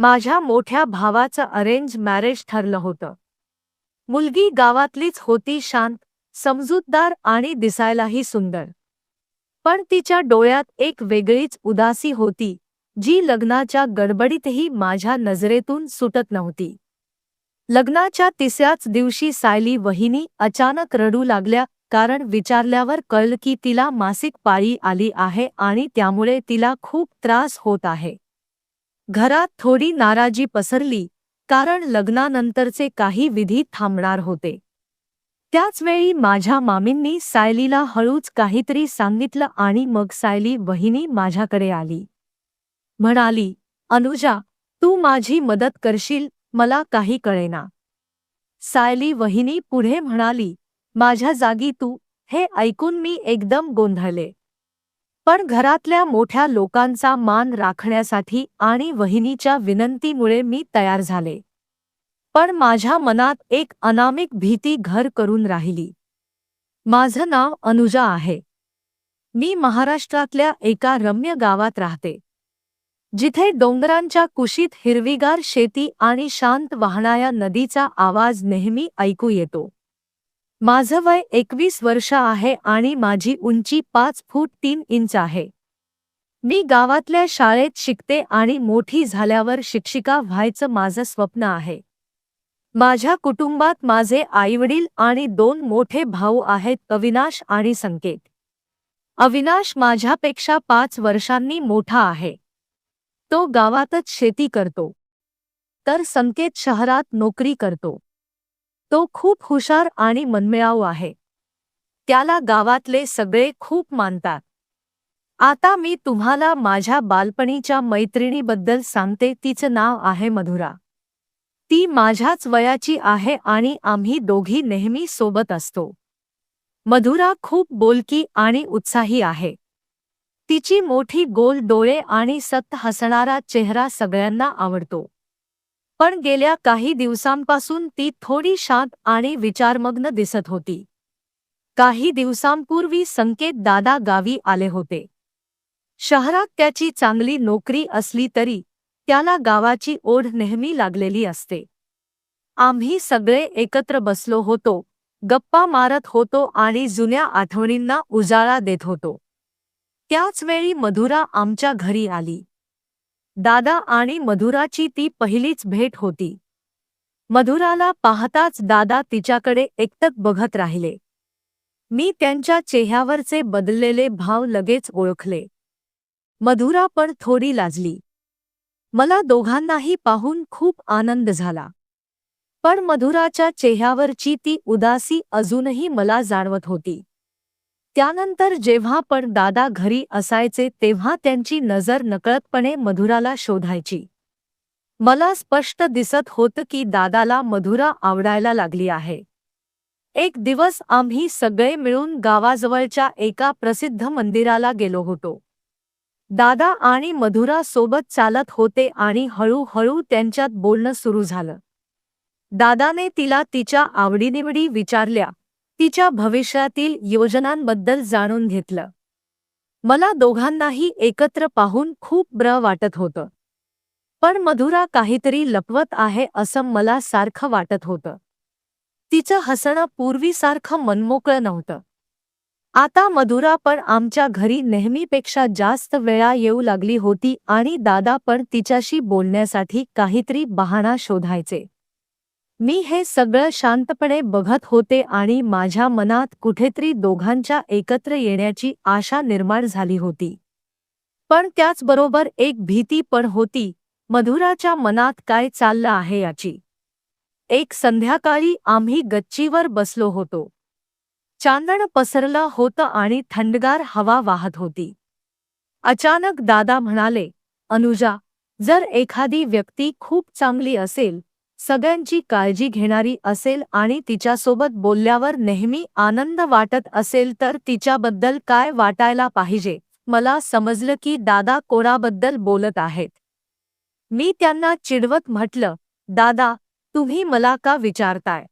माझ्या मोठ्या भावाचं अरेंज मॅरेज ठरलं होतं. मुलगी गावातलीच होती शांत समजूतदार आणि दिसायलाही सुंदर. पण तिच्या डोळ्यात एक वेगळीच उदासी होती जी लग्नाच्या गडबडीतही माझ्या नजरेतून सुटत नव्हती. लग्नाच्या तिसऱ्याच दिवशी सायली वहिनी अचानक रडू लागल्या कारण विचारल्यावर कळलं की तिला मासिक पाळी आली आहे आणि त्यामुळे तिला खूप त्रास होत आहे. घरात थोडी नाराजी पसरली कारण लग्नानंतरचे काही विधी थांबणार होते. त्याचवेळी माझ्या मामींनी सायलीला हळूच काहीतरी सांगितलं आणि मग सायली वहिनी माझ्याकडे आली. म्हणाली अनुजा तू माझी मदत करशील मला काही कळेना. सायली वहिनी पुढे म्हणाली माझ्या जागी तू हे ऐकून मी एकदम गोंधळले. पण घरातल्या मोठ्या लोकांचा मान राखण्यासाठी आणि वहिनीच्या विनंतीमुळे मी तयार झाले. पण माझ्या मनात एक अनामिक भीती घर करून राहिली. माझं नाव अनुजा आहे. मी महाराष्ट्रातल्या एका रम्य गावात राहते. जिथे डोंगरांच्या कुशीत हिरवीगार शेती आणि शांत वाहणाऱ्या नदीचा आवाज नेहमी ऐकू येतो. माझं वय एकवीस वर्ष आहे आणि माझी उंची पाच फूट तीन इंच आहे. मी गावातल्या शाळेत शिकते आणि मोठी झाल्यावर शिक्षिका व्हायचं माझं स्वप्न आहे. माझ्या कुटुंबात माझे आईवडील आणि दोन मोठे भाऊ आहेत अविनाश आणि संकेत. अविनाश माझ्यापेक्षा पाच वर्षांनी मोठा आहे. तो गावातच शेती करतो. तर संकेत शहरात नोकरी करतो. तो खूप हुशार आणि मनमिळाऊ आहे. त्याला गावातले सगळे खूप मानतात. आता मी तुम्हाला माझ्या बालपणीच्या मैत्रिणीबद्दल सांगते तिचं नाव आहे मधुरा. ती माझ्याच वयाची आहे आणि आम्ही दोघी नेहमी सोबत असतो. मधुरा खूप बोलकी आणि उत्साही आहे. तिची मोठी गोल डोळे आणि सत हसणारा चेहरा सगळ्यांना आवडतो. पण गेल्या काही दिवसांपासून ती थोडी शांत आणि विचारमग्न दिसत होती. काही दिवसांपूर्वी संकेत दादा गावी आले होते. शहरात त्याची चांगली नोकरी असली तरी त्याला गावाची ओढ नेहमी लागलेली असते. आम्ही सगळे एकत्र बसलो होतो गप्पा मारत होतो आणि जुन्या आठवणींना उजाळा देत होतो. त्याचवेळी मधुरा आमच्या घरी आली. दादा आणि मधुराची ती पहिलीच भेट होती. मधुराला पाहताच दादा तिच्याकडे एकटक बघत राहिले. मी त्यांच्या चेहऱ्यावरचे बदललेले भाव लगेच ओळखले. मधुरा पण थोडी लाजली. मला दोघांनाही पाहून खूप आनंद झाला. पण मधुराच्या चेहऱ्यावरची ती उदासी अजूनही मला जाणवत होती. त्यानंतर जेव्हा पण दादा घरी असायचे तेव्हा त्यांची नजर नकळतपणे मधुराला शोधायची. मला स्पष्ट दिसत होतं की दादाला मधुरा आवडायला लागली आहे. एक दिवस आम्ही सगळे मिळून गावाजवळच्या एका प्रसिद्ध मंदिराला गेलो होतो. दादा आणि मधुरा सोबत चालत होते आणि हळूहळू त्यांच्यात बोलणं सुरू झालं. दादाने तिला तिच्या आवडीनिवडी विचारल्या तिच्या भविष्यातील योजनांबद्दल जाणून घेतलं. मला दोघांनाही एकत्र पाहून खूप ब्र वाटत होतं. पण मधुरा काहीतरी लपवत आहे असं मला सारखं वाटत होतं. तिचं हसणं पूर्वीसारखं मनमोकळं नव्हतं. आता मधुरा पण आमच्या घरी नेहमीपेक्षा जास्त वेळा येऊ लागली होती आणि दादा पण तिच्याशी बोलण्यासाठी काहीतरी बहाणा शोधायचे. मी हे सगळं शांतपणे बघत होते आणि माझ्या मनात कुठेतरी दोघांच्या एकत्र येण्याची आशा निर्माण झाली होती. पण त्याचबरोबर एक भीती पण होती मधुराच्या मनात काय चाललं आहे याची. एक संध्याकाळी आम्ही गच्चीवर बसलो होतो. चांदण पसरलं होतं आणि थंडगार हवा वाहत होती. अचानक दादा म्हणाले अनुजा जर एखादी व्यक्ती खूप चांगली असेल सगळ्यांची काळजी घेणारी असेल आणि तिच्यासोबत बोलल्यावर नेहमी आनंद वाटत असेल तर तिच्याबद्दल काय वाटायला पाहिजे? मला समजलं की दादा कोणाबद्दल बोलत आहेत. मी त्यांना चिडवत म्हटलं दादा तुम्ही मला का विचारताय?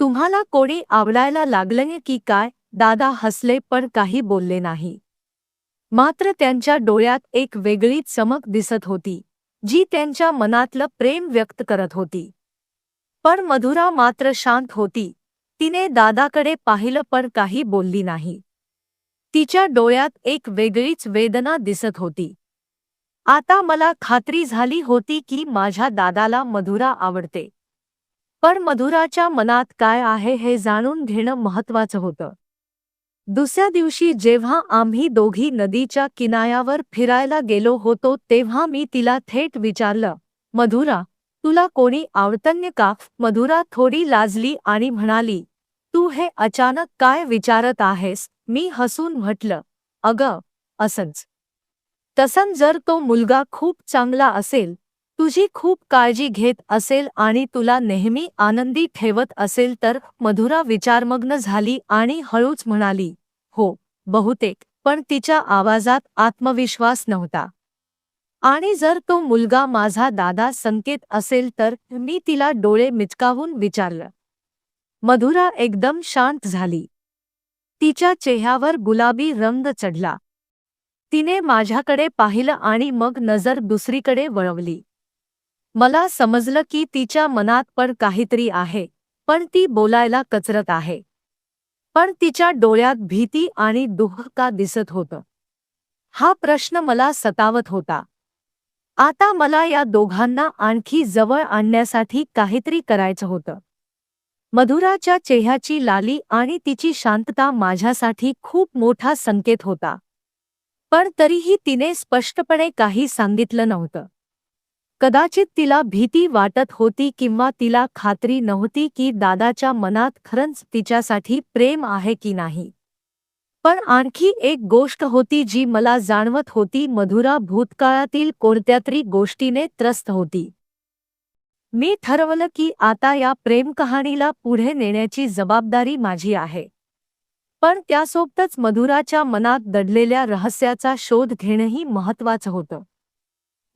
तुम्हाला कोणी आवडायला लागलं की काय? दादा हसले पण काही बोलले नाही. मात्र त्यांच्या डोळ्यात एक वेगळीच चमक दिसत होती. जी त्यांच्या मनातलं प्रेम व्यक्त करत होती. पण मधुरा मात्र शांत होती. तिने दादाकडे पाहिलं पण काही बोलली नाही. तिच्या डोळ्यात एक वेगळीच वेदना दिसत होती. आता मला खात्री झाली होती की माझ्या दादाला मधुरा आवडते. पण मधुराच्या मनात काय आहे हे जाणून घेणं महत्वाचं होतं. दुसऱ्या दिवशी जेव्हा आम्ही दोघी नदीच्या किनाऱ्यावर फिरायला गेलो होतो तेव्हा मी तिला थेट विचारलं मधुरा तुला कोणी आवडतन्य का? मधुरा थोडी लाजली आणि म्हणाली तू हे अचानक काय विचारत आहेस? मी हसून म्हटलं अगं असंच. तसं जर तो मुलगा खूप चांगला असेल तुझी खूप काळजी घेत असेल आणि तुला नेहमी आनंदी ठेवत असेल तर मधुरा विचारमग्न झाली आणि हळूच म्हणाली हो बहुतेक पण तिच्या आवाजात आत्मविश्वास नव्हता. आणि जर तो मुलगा माझा दादा संकेत असेल तर मी तिला डोळे मिचकावून विचारलं. मधुरा एकदम शांत झाली. तिच्या चेहऱ्यावर गुलाबी रंग चढला. तिने माझ्याकडे पाहिलं आणि मग नजर दुसरीकडे वळवली. मला समजलं की तिच्या मनात पण काहीतरी आहे पण ती बोलायला कचरत आहे. पण तिच्या डोळ्यात भीती आणि दुःख का दिसत होतं? हा प्रश्न मला सतावत होता. आता मला या दोघांना आणखी जवळ आणण्यासाठी काहीतरी करायचं होतं. मधुराच्या चेह्याची लाली आणि तिची शांतता माझ्यासाठी खूप मोठा संकेत होता. पण तरीही तिने स्पष्टपणे काही सांगितलं नव्हतं. कदाचित तिला भीती वाटत होती किंवा तिला खात्री नव्हती की दादाच्या मनात खरंच तिच्यासाठी प्रेम आहे की नाही. पण आणखी एक गोष्ट होती जी मला जाणवत होती मधुरा भूतकाळातील कोणत्यातरी गोष्टीने त्रस्त होती. मी ठरवलं की आता या प्रेमकहाणीला पुढे नेण्याची जबाबदारी माझी आहे. पण त्यासोबतच मधुराच्या मनात दडलेल्या रहस्याचा शोध घेणंही महत्वाचं होतं.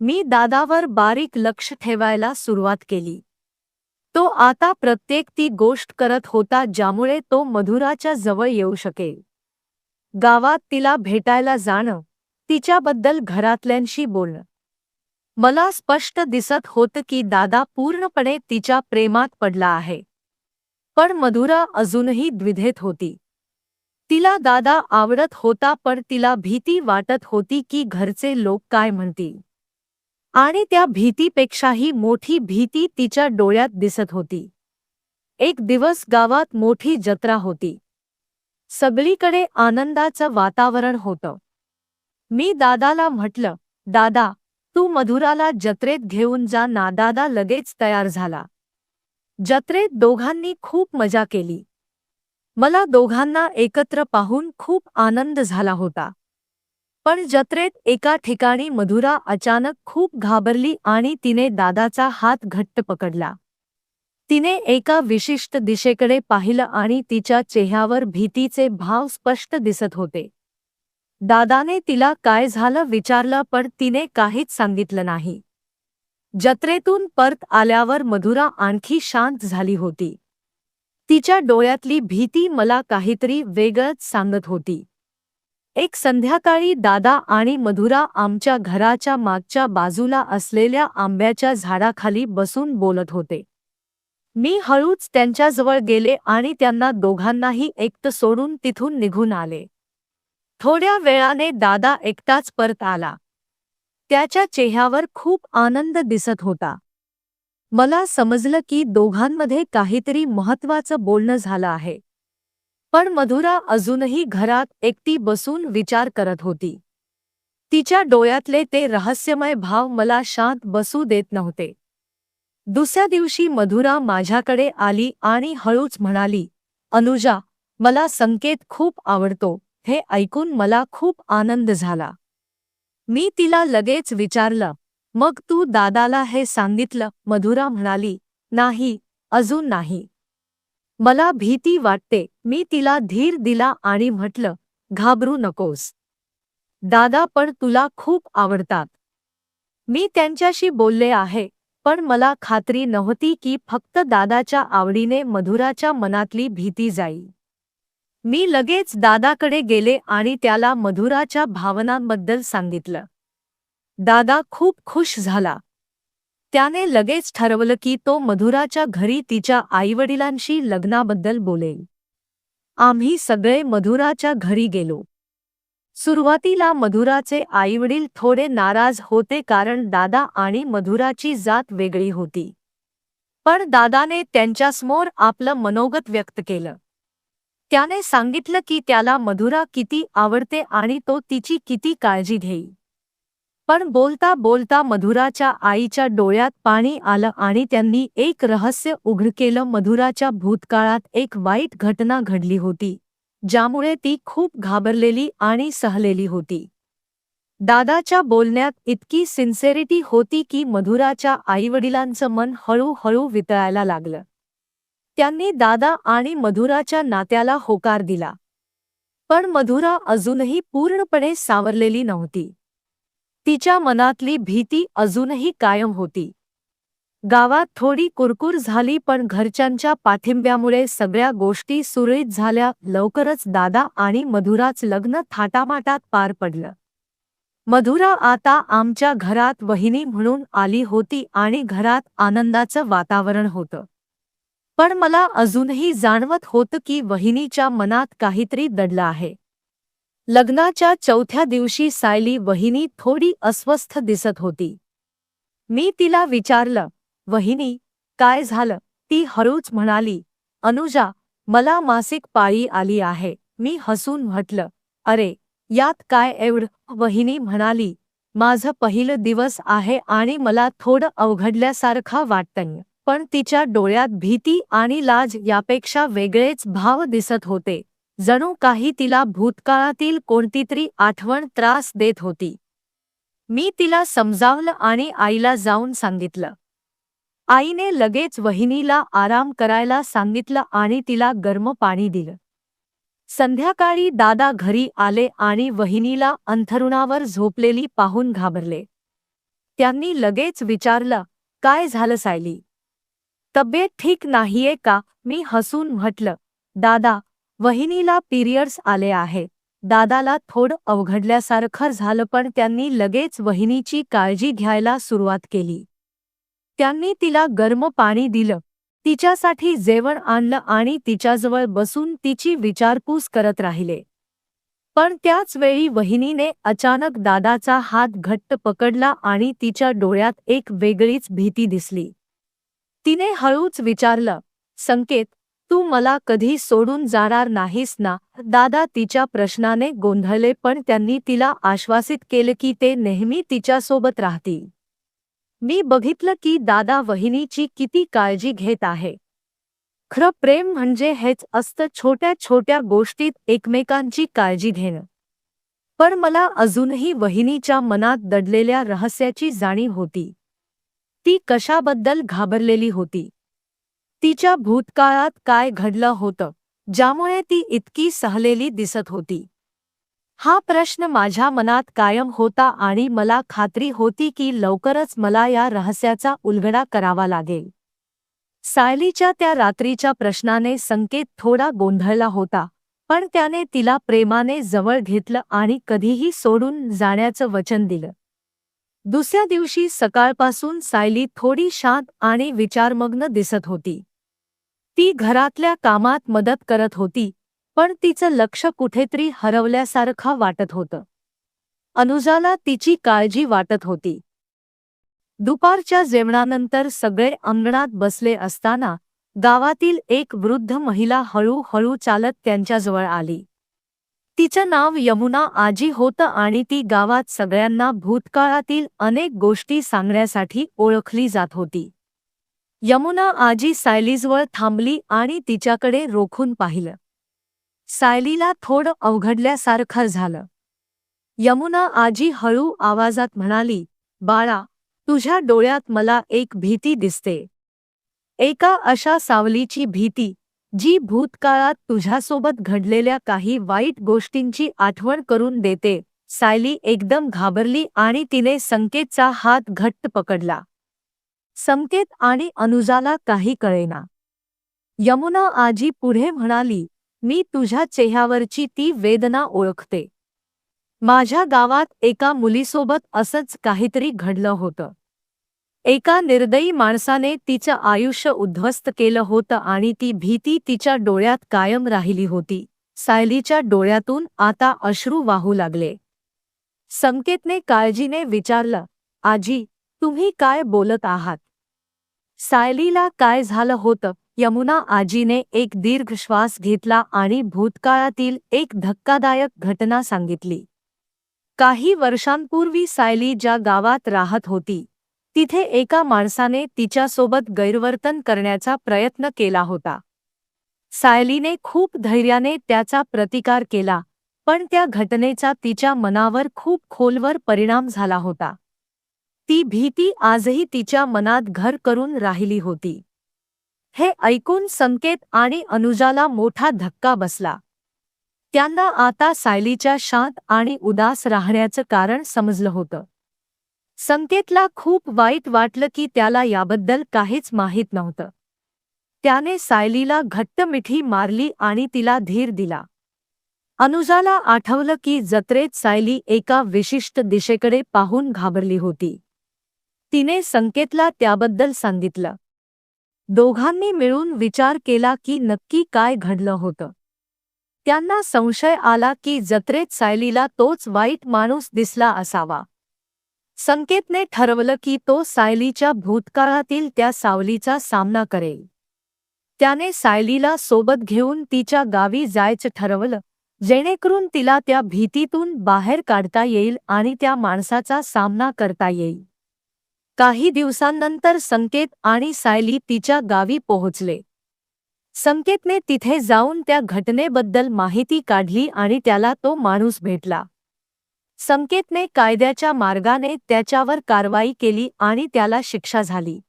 मी दादावर बारीक लक्ष ठेवायला सुरुवात केली. तो आता प्रत्येक ती गोष्ट करत होता ज्यामुळे तो मधुराच्या जवळ येऊ शकेल. गावात तिला भेटायला जाणं तिच्याबद्दल घरातल्यांशी बोलणं. मला स्पष्ट दिसत होतं की दादा पूर्णपणे तिच्या प्रेमात पडला आहे. पण मधुरा अजूनही द्विधेत होती. तिला दादा आवडत होता पण तिला भीती वाटत होती की घरचे लोक काय म्हणतील. आणि त्या भीतीपेक्षाही मोठी भीती तिच्या डोळ्यात दिसत होती. एक दिवस गावात मोठी जत्रा होती. सगळीकडे आनंदाचं वातावरण होतं. मी दादाला म्हटलं दादा तू मधुराला जत्रेत घेऊन जा ना दादा लगेच तयार झाला. जत्रेत दोघांनी खूप मजा केली. मला दोघांना एकत्र पाहून खूप आनंद झाला होता. पण जत्रेत एका ठिकाणी मधुरा अचानक खूप घाबरली आणि तिने दादाचा हात घट्ट पकडला. तिने एका विशिष्ट दिशेकडे पाहिलं आणि तिच्या चेहऱ्यावर भीतीचे भाव स्पष्ट दिसत होते. दादाने तिला काय झालं विचारलं पण तिने काहीच सांगितलं नाही. जत्रेतून परत आल्यावर मधुरा आणखी शांत झाली होती. तिच्या डोळ्यातली भीती मला काहीतरी वेगळंच सांगत होती. एक संध्याकाळी दादा आणि मधुरा आमच्या घराच्या मागच्या बाजूला असलेल्या आंब्याच्या झाडाखाली बसून बोलत होते. मी हळूच त्यांच्याजवळ गेले आणि त्यांना दोघांनाही एकटं सोडून तिथून निघून आले. थोड्या वेळाने दादा एकटाच परत आला. त्याच्या चेहऱ्यावर खूप आनंद दिसत होता. मला समजलं की दोघांमध्ये काहीतरी महत्वाचं बोलणं झालं आहे. पण मधुरा अजूनही घरात एकटी बसून विचार करत होती. तिच्या डोळ्यातले ते रहस्यमय भाव मला शांत बसू देत नव्हते. दुसऱ्या दिवशी मधुरा माझ्याकडे आली आणि हळूच म्हणाली अनुजा मला संकेत खूप आवडतो. हे ऐकून मला खूप आनंद झाला. मी तिला लगेच विचारलं मग तू दादाला हे सांगितलं? मधुरा म्हणाली नाही अजून नाही. मला भीती वाटते. मी तिला धीर दिला आणि म्हटलं घाबरू नकोस. दादा पण तुला खूप आवडतात. मी त्यांच्याशी बोलले आहे पण मला खात्री नव्हती की फक्त दादाच्या आवडीने मधुराच्या मनातली भीती जाई. मी लगेच दादाकडे गेले आणि त्याला मधुराच्या भावनांबद्दल सांगितलं. दादा खूप खुश झाला. त्याने लगेच ठरवलं की तो मधुराच्या घरी तिच्या आईवडिलांशी लग्नाबद्दल बोलेल. आम्ही सगळे मधुराच्या घरी गेलो. सुरुवातीला मधुराचे आईवडील थोडे नाराज होते कारण दादा आणि मधुराची जात वेगळी होती. पण दादाने त्यांच्यासमोर आपलं मनोगत व्यक्त केलं. त्याने सांगितलं की त्याला मधुरा किती आवडते आणि तो तिची किती काळजी घेईल. पण बोलता बोलता मधुराच्या आईच्या डोळ्यात पाणी आलं आणि त्यांनी एक रहस्य उघड केलं. मधुराच्या भूतकाळात एक वाईट घटना घडली होती ज्यामुळे ती खूप घाबरलेली आणि सहलेली होती. दादाच्या बोलण्यात इतकी सिन्सेरिटी होती की मधुराच्या आईवडिलांचं मन हळूहळू वितळायला लागलं. त्यांनी दादा आणि मधुराच्या नात्याला होकार दिला. पण मधुरा अजूनही पूर्णपणे सावरलेली नव्हती. तिच्या मनातली भीती अजूनही कायम होती. गावात थोडी कुरकुर झाली पण घरच्यांच्या पाठिंब्यामुळे सगळ्या गोष्टी सुरळीत झाल्या लवकरच दादा आणि मधुराच लग्न थाटामाटात पार पडलं. मधुरा आता आमच्या घरात वहिनी म्हणून आली होती आणि घरात आनंदाचं वातावरण होतं. पण मला अजूनही जाणवत होतं की वहिनीच्या मनात काहीतरी दडलं आहे. लग्नाच्या चौथ्या दिवशी सायली वहिनी थोडी अस्वस्थ दिसत होती. मी तिला विचारलं वहिनी काय झालं? ती हळूच म्हणाली अनुजा मला मासिक पाळी आली आहे. मी हसून म्हटलं अरे यात काय एवढं? वहिनी म्हणाली माझं पहिलं दिवस आहे आणि मला थोडं अवघडल्यासारखा वाटतंय पण तिच्या डोळ्यात भीती आणि लाज यापेक्षा वेगळेच भाव दिसत होते. जणू काही तिला भूतकाळातील कोणतीतरी आठवण त्रास देत होती. मी तिला समजावलं आणि आईला जाऊन सांगितलं. आईने लगेच वहिनीला आराम करायला सांगितलं आणि तिला गर्म पाणी दिलं. संध्याकाळी दादा घरी आले आणि वहिनीला अंथरुणावर झोपलेली पाहून घाबरले. त्यांनी लगेच विचारलं काय झालं सायली? तब्येत ठीक नाहीये का? मी हसून म्हटलं दादा वहिनीला पिरियड्स आले आहे. दादाला थोडं अवघडल्यासारखं झालं पण त्यांनी लगेच वहिनीची काळजी घ्यायला सुरुवात केली. त्यांनी तिला गर्म पाणी दिलं. तिच्यासाठी जेवण आणलं आणि तिच्याजवळ बसून तिची विचारपूस करत राहिले. पण त्याच वेळी वहिनीने अचानक दादाचा हात घट्ट पकडला आणि तिच्या डोळ्यात एक वेगळीच भीती दिसली. तिने हळूच विचारलं संकेत तू मला कधी सोडून जाणार नाहीस ना? दादा तिच्या प्रश्नाने गोंधळले पण त्यांनी तिला आश्वासित केलं की ते नेहमी तिच्यासोबत राहतील. मी बघितलं की दादा वहिनीची किती काळजी घेत आहे. खरं प्रेम म्हणजे हेच असतं छोट्या छोट्या गोष्टीत एकमेकांची काळजी घेणं. पण मला अजूनही वहिनीच्या मनात दडलेल्या रहस्याची जाणीव होती. ती कशाबद्दल घाबरलेली होती? तिच्या भूतकाळात काय घडलं होतं ज्यामुळे ती इतकी सहलेली दिसत होती? हा प्रश्न माझ्या मनात कायम होता आणि मला खात्री होती की लवकरच मला या रहस्याचा उलगडा करावा लागेल. सायलीच्या त्या रात्रीच्या प्रश्नाने संकेत थोडा गोंधळला होता पण त्याने तिला प्रेमाने जवळ घेतलं आणि कधीही सोडून जाण्याचं वचन दिलं. दुसऱ्या दिवशी सकाळपासून सायली थोडी शांत आणि विचारमग्न दिसत होती. ती घरातल्या कामात मदत करत होती पण तिचं लक्ष कुठेतरी हरवल्यासारखं वाटत होतं. अनुजाला तिची काळजी वाटत होती. दुपारच्या जेवणानंतर सगळे अंगणात बसले असताना गावातील एक वृद्ध महिला हळूहळू चालत त्यांच्याजवळ आली. तिचं नाव यमुना आजी होतं आणि ती गावात सगळ्यांना भूतकाळातील अनेक गोष्टी सांगण्यासाठी ओळखली जात होती. यमुना आजी सायलीजवळ थांबली आणि तिच्याकडे रोखून पाहिलं. सायलीला थोडं अवघडल्यासारखं झालं. यमुना आजी हळू आवाजात म्हणाली बाळा तुझ्या डोळ्यात मला एक भीती दिसते. एका अशा सावलीची भीती जी भूतकाळात तुझ्यासोबत घडलेल्या काही वाईट गोष्टींची आठवण करून देते. सायली एकदम घाबरली आणि तिने संकेतचा हात घट्ट पकडला. संकेत आणि अनुजाला काही कळेना. यमुना आजी पुढे म्हणाली मी तुझ्या चेहऱ्यावरची ती वेदना ओळखते. माझ्या गावात एका मुलीसोबत असंच काहीतरी घडलं होतं. एका निर्दयी माणसाने तिचं आयुष्य उद्ध्वस्त केलं होतं आणि ती भीती तिच्या डोळ्यात कायम राहिली होती. सायलीच्या डोळ्यातून आता अश्रू वाहू लागले. संकेतने काळजीने विचारलं आजी तुम्ही काय बोलत आहात? सायलीला काय झालं होतं? यमुना आजीने एक दीर्घ श्वास घेतला आणि भूतकाळातील एक धक्कादायक घटना सांगितली. काही वर्षांपूर्वी सायली ज्या गावात राहत होती तिथे एका माणसाने तिच्यासोबत गैरवर्तन करण्याचा प्रयत्न केला होता. सायलीने खूप धैर्याने त्याचा प्रतिकार केला पण त्या घटनेचा तिच्या मनावर खूप खोलवर परिणाम झाला होता. ती भीती आजही तिच्या मनात घर करून राहिली होती. हे ऐकून संकेत आणि अनुजाला मोठा धक्का बसला. त्यांना आता सायलीच्या शांत आणि उदास राहण्याचं कारण समजलं होतं. संकेतला खूप वाईट वाटलं की त्याला याबद्दल काहीच माहीत नव्हतं. त्याने सायलीला घट्ट मिठी मारली आणि तिला धीर दिला. अनुजाला आठवलं की जत्रेत सायली एका विशिष्ट दिशेकडे पाहून घाबरली होती. तिने संकेतला त्याबद्दल सांगितलं. दोघांनी मिळून विचार केला की नक्की काय घडलं होतं. त्यांना संशय आला की जत्रेत सायलीला तोच वाईट माणूस दिसला असावा. संकेतने ठरवलं की तो सायलीच्या भूतकाळातील त्या सावलीचा सामना करेल. त्याने सायलीला सोबत घेऊन तिच्या गावी जायचं ठरवलं जेणेकरून तिला त्या भीतीतून बाहेर काढता येईल आणि त्या माणसाचा सामना करता येईल. काही दिवसांनंतर संकेत आणि सायली तिच्या गावी पोहोचले. संकेतने तिथे जाऊन त्या घटनेबद्दल माहिती काढली आणि त्याला तो माणूस भेटला. संकेतने कायद्याच्या मार्गाने त्याच्यावर कारवाई केली आणि त्याला शिक्षा झाली.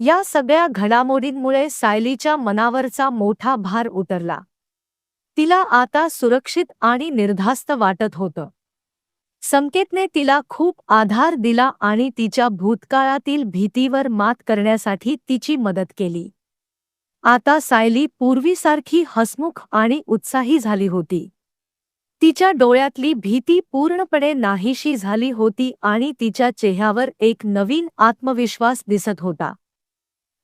या सगळ्या घडामोडींमुळे सायलीच्या मनावरचा मोठा भार उतरला. तिला आता सुरक्षित आणि निर्धास्त वाटत होतं. संकेतने तिला खूप आधार दिला आणि तिच्या भूतकाळातील भीतीवर मात करण्यासाठी तिची मदत केली. आता सायली पूर्वीसारखी हसमुख आणि उत्साही झाली होती. तिच्या डोळ्यातली भीती पूर्णपणे नाहीशी झाली होती आणि तिच्या चेहऱ्यावर एक नवीन आत्मविश्वास दिसत होता.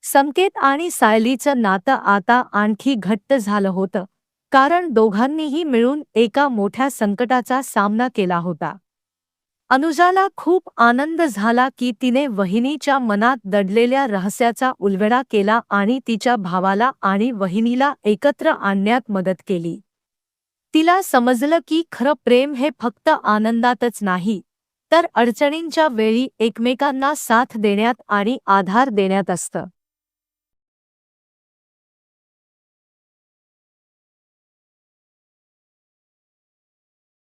संकेत आणि सायलीचं नातं आता आणखी घट्ट झालं होतं कारण दोघांनीही मिळून एका मोठ्या संकटाचा सामना केला होता. अनुजाला खूप आनंद झाला की तिने वहिनीच्या मनात दडलेल्या रहस्याचा उलगडा केला आणि तिच्या भावाला आणि वहिनीला एकत्र आणण्यात मदत केली. तिला समजलं की खरं प्रेम हे फक्त आनंदातच नाही तर अडचणींच्या वेळी एकमेकांना साथ देण्यात आणि आधार देण्यात असतं.